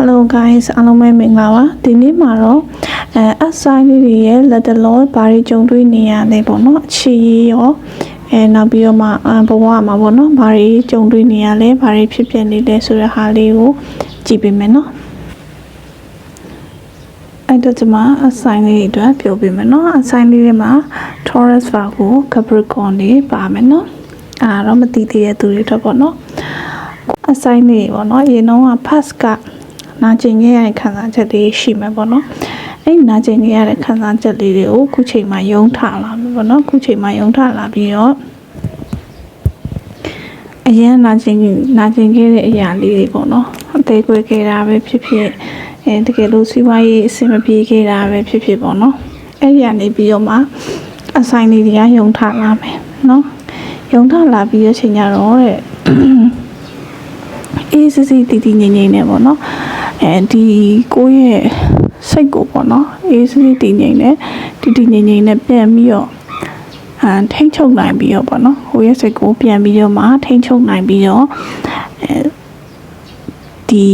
Hello guys အားလုံးပဲမင်္ဂလာပါဒီနေ့မှာတော့အဲ assign လေးတွေရဲ့လက်တလောဘာတွေကြုံတွေ့နေရလဲပေါ့နော်အခြေရေးရောအဲနောက်ပြီးတော့မှအဘဝမှာပေါ့နော်ဘာတွေကြုံတွေ့နေရလဲဘာတွေဖြစ်ဖြစ်နေလဲဆိုတဲ့ဟာလေးကိုကြည့်ပေးမယ်နော်အဲ့တော့ဒီမှာ assign လေးတွေအတွက်ပြောပြမယ်နော် assign လေးတွေမှာ Taurus Virgo Capricorn တွေပါမယ်နော်အားတော့မသိသေးတဲ့သူတွေအတွက်ပေါ့နော် assign နေပေါ့နော်အရင်တော့က pass က နာကျင်ခဲ့ရတဲ့ခံစားချက်တွေရှိမှာပေါ့နော်အဲ့နာကျင်ခဲ့ရတဲ့ခံစားချက်လေးတွေကိုခုချိန်မှာယုံထလာပြီပေါ့နော်ခုချိန်မှာယုံထလာပြီးတော့အရင်နာကျင်နာကျင်ခဲ့တဲ့အရာလေးတွေပေါ့နော်အသေးကွယ်ခဲ့တာပဲဖြစ်ဖြစ်အဲတကယ်လို့စီးပွားရေးအဆင်မပြေခဲ့တာပဲဖြစ်ဖြစ်ပေါ့နော်အဲ့ဒီကနေပြီးတော့မှ assign လေးတွေကယုံထလာမယ်နော်ယုံထလာပြီးရချိန်ကြတော့တဲ့အေးစစ်စစ်တည်တည်ငြိမ်ငြိမ်နဲ့ပေါ့နော် အဲဒီကိုယ့်ရဲ့စိတ်ကိုပေါ့နော်အေးစစ်စစ်တည်ငြိမ်နဲ့တည်တည်ငြိမ်ငြိမ်နဲ့ပြန်ပြီးတော့အန်ထိမ့်ချုပ်နိုင်ပြီးတော့ပေါ့နော်ကိုယ့်ရဲ့စိတ်ကိုပြန်ပြီးတော့မှထိမ့်ချုပ်နိုင်ပြီးတော့အဲဒီ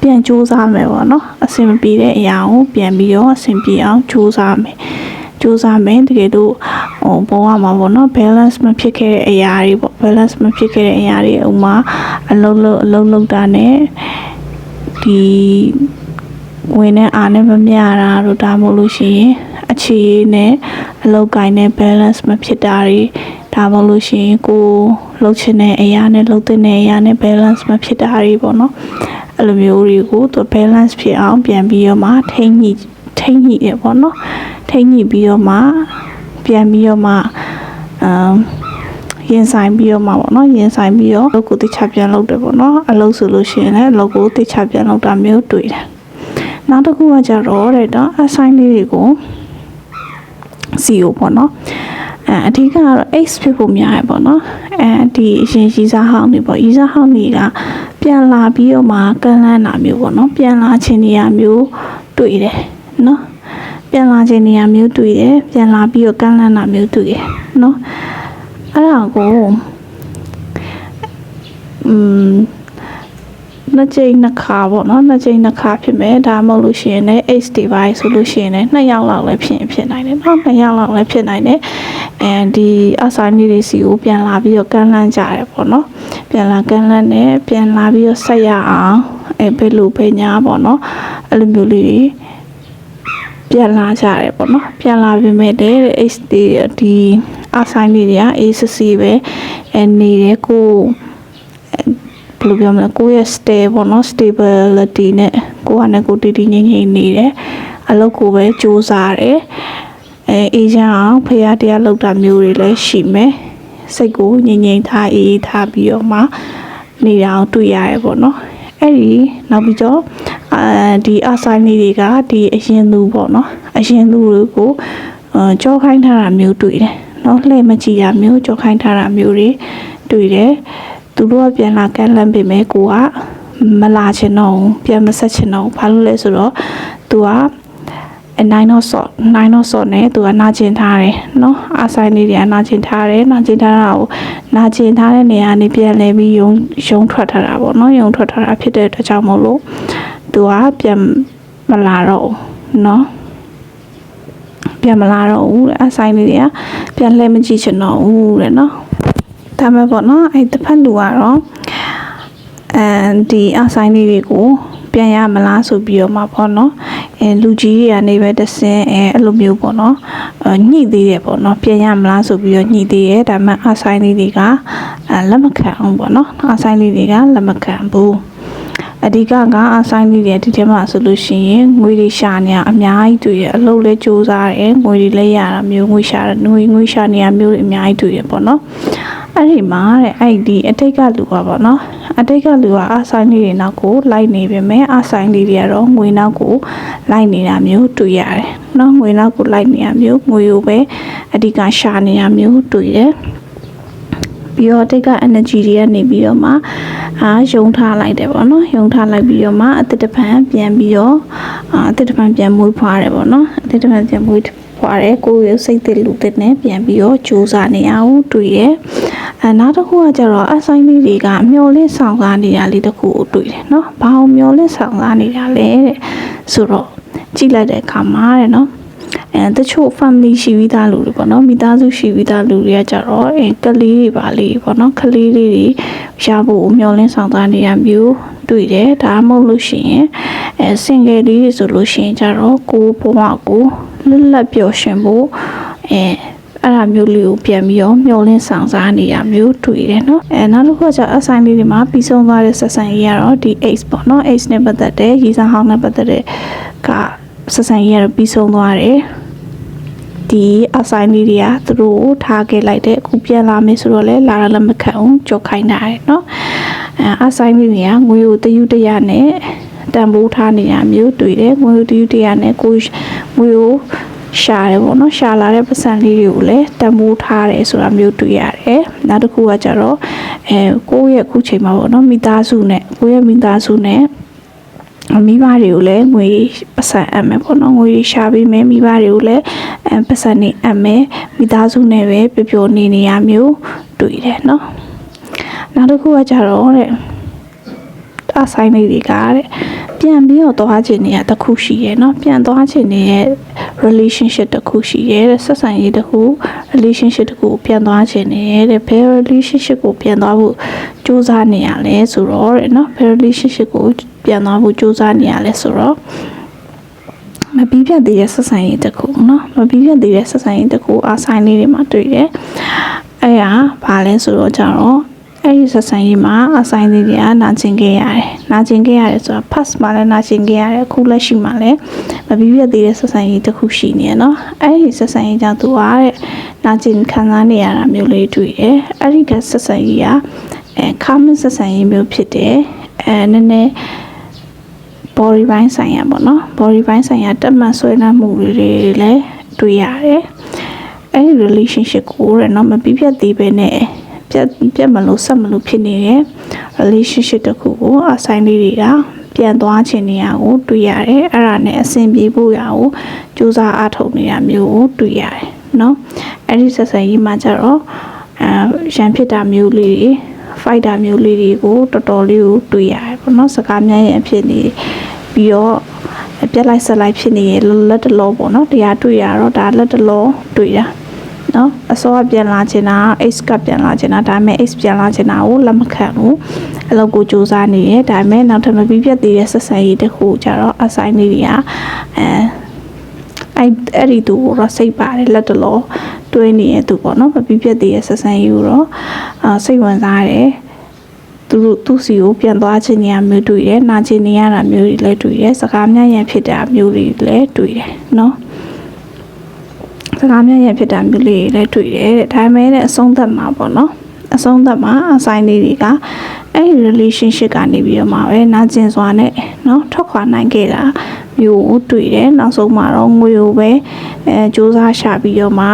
ပြန်စူးစမ်းမယ်ပေါ့နော်အဆင်မပြေတဲ့အရာကိုပြန်ပြီးတော့အဆင်ပြေအောင်စူးစမ်းမယ်စူးစမ်းမယ်တကယ်လို့ဟိုဘဝမှာပေါ့နော် balance မဖြစ်ခဲ့တဲ့အရာတွေပေါ့ balance မဖြစ်ခဲ့တဲ့အရာတွေဥမာအလုံးလုံးအလုံးလုံးတာနဲ့ ဒီဝင်နဲ့အားနဲ့မမျှတာတို့ဒါမှမဟုတ်လို့ရှိရင်အခြေနဲ့အလောက်ကိုင်းနဲ့ balance မဖြစ်တာတွေဒါမှမဟုတ်လို့ရှိရင်ကိုလှုပ်ချင်တဲ့အရာနဲ့လှုပ်တဲ့အရာနဲ့ balance မဖြစ်တာတွေပေါ့နော်အဲ့လိုမျိုးတွေကိုသူ balance ဖြစ်အောင်ပြန်ပြီးတော့မှထိမ့်ညှိထိမ့်ညှိရပေါ့နော်ထိမ့်ညှိပြီးတော့မှပြန်ပြီးတော့မှအမ် ရင်ဆိုင်ပြီးတော့မှပေါ့နော်ရင်ဆိုင်ပြီးတော့လုပ်ကိုတိချပြန်လုပ်တယ်ပေါ့နော်အလုပ်ဆိုလို့ရှိရင်လည်းအလုပ်ကိုတိချပြန်လုပ်တာမျိုးတွေ့တယ်နောက်တစ်ခုကကြတော့တဲ့တော့ assign လေးတွေကို CEO ပေါ့နော်အဲအဓိကကတော့ X ဖြစ်ဖို့များရပေါ့နော်အဲဒီအရင်ရီစားဟောင်းတွေပေါ့ရီစားဟောင်းတွေကပြန်လာပြီးတော့မှကန်လန်းတာမျိုးပေါ့နော်ပြန်လာခြင်းနေရာမျိုးတွေ့တယ်နော်ပြန်လာခြင်းနေရာမျိုးတွေ့တယ်ပြန်လာပြီးတော့ကန်လန်းတာမျိုးတွေ့တယ်နော် အဲ့ဒါကိုอืมနှစ်ကြိမ်နှစ်ခါပေါ့နော်နှစ်ကြိမ်နှစ်ခါဖြစ်မယ်ဒါမှမဟုတ်လို့ရှိရင်လည်း H device ဆိုလို့ရှိရင်လည်းနှစ်ယောက်လောက်လည်းဖြစ်ရင်ဖြစ်နိုင်တယ်နော်နှစ်ယောက်လောက်လည်းဖြစ်နိုင်တယ်အဲဒီ assignment တွေစီကိုပြန်လာပြီးတော့ကမ်းလှမ်းကြတယ်ပေါ့နော်ပြန်လာကမ်းလှမ်းတယ်ပြန်လာပြီးတော့ဆက်ရအောင်အဲဘယ်လိုပဲညာပေါ့နော်အဲ့လိုမျိုးလေးတွေ ပြန်လာကြတယ်ပေါ့နော်ပြန်လာပြင်မဲ့တဲ့ H ဒီဒီ assignment တွေက ACC ပဲအဲနေတယ်ကိုဘယ်လိုပြောမလဲကိုယ့်ရဲ့ stay ပေါ့နော် stability နဲ့ကိုယ့်ဟာနဲ့ကိုယ်တည်တည်ငြိမ်ငြိမ်နေတယ်အလုပ်ကိုပဲစူးစမ်းတယ်အဲအေဂျင့်အောင်ဖရာတရားလောက်တာမျိုးတွေလည်းရှိမယ်စိတ်ကိုငြိမ်ငြိမ်ထားအေးအေးထားပြီးတော့မှနေတာအောင်တွေ့ရတယ်ပေါ့နော်အဲ့ဒီနောက်ပြီးတော့ အဲဒီအဆိုင်လေးတွေကဒီအရင်သူပေါ့နော်အရင်သူတွေကိုအာကြောခိုင်းထားတာမျိုးတွေ့တယ်နော်လှည့်မကြည့်တာမျိုးကြောခိုင်းထားတာမျိုးတွေတွေ့တယ်သူတို့ကပြန်လာကမ်းလှမ်းပေးမယ်ကိုကမလာချင်တော့ဘူးပြန်မဆက်ချင်တော့ဘူးဘာလို့လဲဆိုတော့သူကအနိုင်တော့ဆော့နိုင်တော့ဆော့နဲ့သူကနာကျင်ထားတယ်နော်အဆိုင်လေးတွေကနာကျင်ထားတယ်နာကျင်ထားတာကိုနာကျင်ထားတဲ့နေရာနေပြန်လဲပြီးယုံယုံထွက်ထားတာပေါ့နော်ယုံထွက်ထားတာဖြစ်တဲ့အတွက်ကြောင့်မို့လို့ သူကပြန်မလာတော့ဘူးနော်ပြန်မလာတော့ဘူးတဲ့အဆိုင်လေးတွေကပြန်လဲမကြည့်ချင်တော့ဘူးတဲ့နော်ဒါမဲ့ပေါ့နော်အဲ့တစ်ဖက်လူကတော့အဲဒီအဆိုင်လေးတွေကိုပြန်ရမလားဆိုပြီးတော့မှပေါ့နော်အဲလူကြီးတွေကနေပဲတဆင်းအဲအဲ့လိုမျိုးပေါ့နော်အဲညှိသေးတယ်ပေါ့နော်ပြန်ရမလားဆိုပြီးတော့ညှိသေးတယ်ဒါမှအဆိုင်လေးတွေကအဲလက်မခံအောင်ပေါ့နော်အဆိုင်လေးတွေကလက်မခံဘူး အဓိကကအဆိုင်လေးတွေဒီထဲမှာဆိုလို့ရှိရင်ငွေတွေရှာနေအများကြီးတွေ့ရအလုပ်လဲစူးစားတယ်ငွေတွေလဲရတာမျိုးငွေရှာငွေငွေရှာနေရမျိုးတွေအများကြီးတွေ့ရပေါ့နော်အဲ့ဒီမှာတဲ့အဲ့ဒီအတိတ်ကလူပါပေါ့နော်အတိတ်ကလူကအဆိုင်လေးတွေနောက်ကိုလိုက်နေပြီမဲ့အဆိုင်လေးတွေကတော့ငွေနောက်ကိုလိုက်နေတာမျိုးတွေ့ရတယ်နော်ငွေနောက်ကိုလိုက်နေတာမျိုးငွေကိုပဲအဓိကရှာနေတာမျိုးတွေ့တယ် ပြီးတော့တိတ်က energy တွေကနေပြီးတော့မှအာယုံထားလိုက်တယ်ပေါ့နော်ယုံထားလိုက်ပြီးတော့မှအတစ်တပံပြန်ပြီးတော့အာအတစ်တပံပြန်မွေးဖွားတယ်ပေါ့နော်အတစ်တပံပြန်မွေးဖွားတယ်ကိုယ်ရဲ့စိတ်သစ်လူသစ်နဲ့ပြန်ပြီးတော့ကြိုးစားနေအောင်တွေ့ရအဲနောက်တစ်ခုကကျတော့အဆိုင်လေးတွေကမျောလင့်ဆောင်ကားနေတာလေးတစ်ခုကိုတွေ့တယ်နော်ဘာအောင်မျောလင့်ဆောင်ကားနေတာလဲတဲ့ဆိုတော့ကြည့်လိုက်တဲ့အခါမှာတဲ့နော် အဲတချို့ family ရှိပြီးသားလူတွေပေါ့နော်မိသားစုရှိပြီးသားလူတွေကကြတော့အဲကလေးတွေပါလေးပေါ့နော်ကလေးလေးတွေရဖို့မျောလင့်ဆောင်ကားနေရမျိုးတွေ့တယ်ဒါမှမဟုတ်လို့ရှိရင်အဲ single လေးတွေဆိုလို့ရှိရင်ကြတော့ကိုယ်ဘဝကိုလွတ်လပ်ပျော်ရွှင်ဖို့အဲအဲ့ဒါမျိုးလေးကိုပြန်ပြီးတော့မျောလင်းဆောင်စားနေရမျိုးတွေ့တယ်နော်အဲနောက်တစ်ခုကကျအဆိုင်လေးတွေမှာပြီးဆုံးသွားတဲ့ဆက်ဆံရေးကတော့ဒီ X ပေါ့နော် X နဲ့ပတ်သက်တဲ့ရည်စားဟောင်းနဲ့ပတ်သက်တဲ့ကဆက်ဆံရေးကတော့ပြီးဆုံးသွားတယ် ဒီအဆိုင်လေးတွေကသူတို့ကိုထားခဲ့လိုက်တဲ့အခုပြန်လာမယ်ဆိုတော့လေလာရလည်းမခံအောင်ကြောက်ခိုင်းတာရယ်နော်အဲအဆိုင်လေးတွေကငွေကိုတယူတရနဲ့တန်ဖိုးထားနေရမျိုးတွေ့တယ်ငွေကိုတယူတရနဲ့ကိုယ်ငွေကိုရှာတယ်ပေါ့နော်ရှာလာတဲ့ပတ်စံလေးတွေကိုလည်းတန်ဖိုးထားတယ်ဆိုတာမျိုးတွေ့ရတယ်နောက်တစ်ခုကကြတော့အဲကိုယ့်ရဲ့အခုချိန်မှာပေါ့နော်မိသားစုနဲ့ကိုယ့်ရဲ့မိသားစုနဲ့ မိဘတွေကိုလည်းငွေပတ်စံအပ်မယ်ပေါ့နော်ငွေရှာပေးမယ်မိဘတွေကိုလည်းအဲပတ်စံနေအပ်မယ်မိသားစုနဲ့ပဲပျော်ပျော်နေနေရမျိုးတွေ့တယ်နော်နောက်တစ်ခုကကြတော့တဲ့အဆိုင်လေးတွေကတဲ့ ပြန်ပြီးတော့သွားခြင်းတွေကတစ်ခုရှိရယ်เนาะပြန်သွားခြင်းတွေရဲ့ relationship တစ်ခုရှိရယ်တဲ့ဆက်ဆံရေးတစ်ခု relationship တစ်ခုကိုပြန်သွားခြင်းတွေတဲ့ဘယ် relationship ကိုပြန်သွားဖို့စူးစမ်းနေရလဲဆိုတော့တဲ့เนาะဘယ် relationship ကိုပြန်သွားဖို့စူးစမ်းနေရလဲဆိုတော့မပြီးပြတ်သေးတဲ့ဆက်ဆံရေးတစ်ခုเนาะမပြီးပြတ်သေးတဲ့ဆက်ဆံရေးတစ်ခုအဆိုင်လေးတွေမှာတွေ့တယ်အဲ့ဒါဘာလဲဆိုတော့ကြတော့ အဲ့ဒီဆက်ဆံရေးမှာအဆိုင်လေးတွေကနာကျင်ခဲ့ရတယ်။နာကျင်ခဲ့ရတယ်ဆိုတာ past မှာလည်းနာကျင်ခဲ့ရတယ်အခုလက်ရှိမှာလည်းမပြီးပြတ်သေးတဲ့ဆက်ဆံရေးတစ်ခုရှိနေရနော်။အဲ့ဒီဆက်ဆံရေးကြောင့်သူကတဲ့နာကျင်ခံစားနေရတာမျိုးလေးတွေ့တယ်။အဲ့ဒီကဆက်ဆံရေးကအဲခါမင်းဆက်ဆံရေးမျိုးဖြစ်တယ်။အဲနည်းနည်း body ဘိုင်းဆိုင်ရာပေါ့နော် body ဘိုင်းဆိုင်ရာတက်မှန်ဆွဲနှံမှုတွေလည်းတွေ့ရတယ်။အဲ့ဒီ relationship ကိုတဲ့နော်မပြီးပြတ်သေးပဲနဲ့ ပြတ်ပြတ်မလို့ဆက်မလို့ဖြစ်နေတဲ့ relationship တစ်ခုကိုအဆိုင်လေးတွေကပြန်သွားခြင်းနေရကိုတွေ့ရတယ်အဲ့ဒါနဲ့အဆင်ပြေဖို့ရကိုစူးစမ်းအားထုတ်နေရမျိုးကိုတွေ့ရတယ်เนาะအဲ့ဒီဆက်ဆံရေးမှာကျတော့အဲရန်ဖြစ်တာမျိုးလေးတွေ fighter မျိုးလေးတွေကိုတော်တော်လေးကိုတွေ့ရတယ်ပေါ့နော်စကားများရင်ဖြစ်နေပြီးတော့ပြက်လိုက်ဆက်လိုက်ဖြစ်နေရလက်တလောပေါ့နော်တရားတွေ့ရတော့ဒါလက်တလောတွေ့တာ နော်အစောကပြန်လာချင်တာ X ကပြန်လာချင်တာဒါပေမဲ့ X ပြန်လာချင်တာကိုလက်မခံဘူးအလုပ်ကိုစူးစမ်းနေတယ်ဒါပေမဲ့နောက်ထပ်မပြီးပြတ်သေးတဲ့ဆက်ဆံရေးတစ်ခုကြတော့ assign လေးတွေကအဲအဲ့အဲ့ဒီသူကိုတော့စိတ်ပါတယ်လက်တလောတွဲနေတဲ့သူပေါ့နော်မပြီးပြတ်သေးတဲ့ဆက်ဆံရေးကိုတော့အာစိတ်ဝင်စားတယ်သူတို့သူ့စီကိုပြန်သွားခြင်းနေရမျိုးတွေ့တယ်နာခြင်းနေရတာမျိုးတွေလည်းတွေ့တယ်စကားများရန်ဖြစ်တာမျိုးတွေလည်းတွေ့တယ်နော် စကားများရန်ဖြစ်တာမျိုးလေးတွေလည်းတွေ့တယ်တဲ့ဒါပေမဲ့လည်းအဆုံးသတ်မှာပေါ့နော်အဆုံးသတ်မှာအဆိုင်လေးတွေကအဲ့ဒီ relationship ကနေပြီးတော့မှပဲနာကျင်စွာနဲ့เนาะထွက်ခွာနိုင်ခဲ့တာမျိုးကိုတွေ့တယ်နောက်ဆုံးမှာတော့ငွေကိုပဲအဲစူးစမ်းရှာပြီးတော့မှ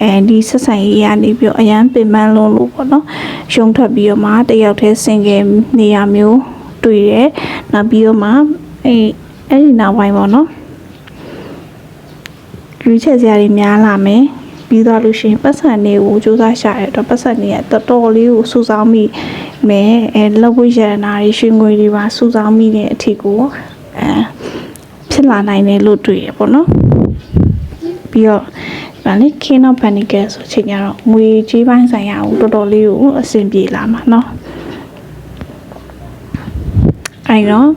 အဲဒီဆက်ဆံရေးကနေပြီးတော့အရန်ပင်ပန်းလုံးလို့ပေါ့နော်ရှုံထွက်ပြီးတော့မှတယောက်တည်းစင်ကယ်နေရမျိုးတွေ့တယ်နောက်ပြီးတော့မှအဲအဲ့ဒီနောက်ပိုင်းပေါ့နော် ရွေးချက်စရာတွေများလာမယ်ပြီးသွားလို့ရှိရင်ပတ်စံတွေကိုစူးစမ်းရှာရတော့ပတ်စံတွေကတော်တော်လေးကိုစူးစောင်းမိမယ်အဲလောက်ဝရရနာတွေရွှေငွေတွေပါစူးစောင်းမိတဲ့အထီကိုအဲဖြစ်လာနိုင်တယ်လို့တွေ့ရပေါ့နော်ပြီးတော့ဗာလေခင်းတော့ပန်နီကယ်ဆိုချိန်ကျတော့ငွေကြီးပိုင်းဆိုင်ရာကိုတော်တော်လေးကိုအဆင်ပြေလာမှာเนาะအဲတော့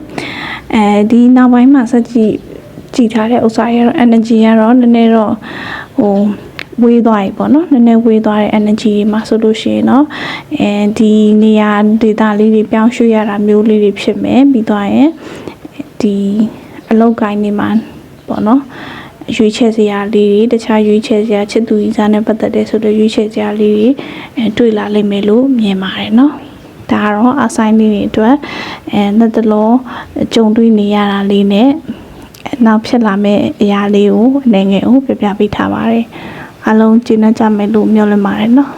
အဲဒီနောက်ပိုင်းမှာစက်ကြည့် ကြည်ထားတဲ့ဥစ္စာတွေကတော့ energy ကတော့နည်းနည်းတော့ဟိုဝေးသွားပြီပေါ့နော်နည်းနည်းဝေးသွားတဲ့ energy တွေမှာဆိုလို့ရှိရင်တော့အဲဒီနေရာဒေတာလေးတွေပြောင်းရွှေ့ရတာမျိုးလေးတွေဖြစ်မယ်ပြီးသွားရင်ဒီအလောက်ကိုင်းနေမှာပေါ့နော်ရွေးချယ်စရာလေးတွေတခြားရွေးချယ်စရာချစ်သူကြီးစားနဲ့ပတ်သက်တဲ့ဆိုတော့ရွေးချယ်စရာလေးတွေအဲတွေ့လာလိမ့်မယ်လို့မြင်ပါတယ်နော်ဒါကတော့အဆိုင်လေးတွေအတွက်အဲနှစ်တလုံးကြုံတွေ့နေရတာလေးနဲ့ နောက်ဖြစ်လာမယ့်အရာလေးကိုအနေငယ်ကိုပြပြပေးထားပါတယ်အားလုံးကျေးဇူးကြမယ်လို့မျှော်လင့်ပါတယ်နော်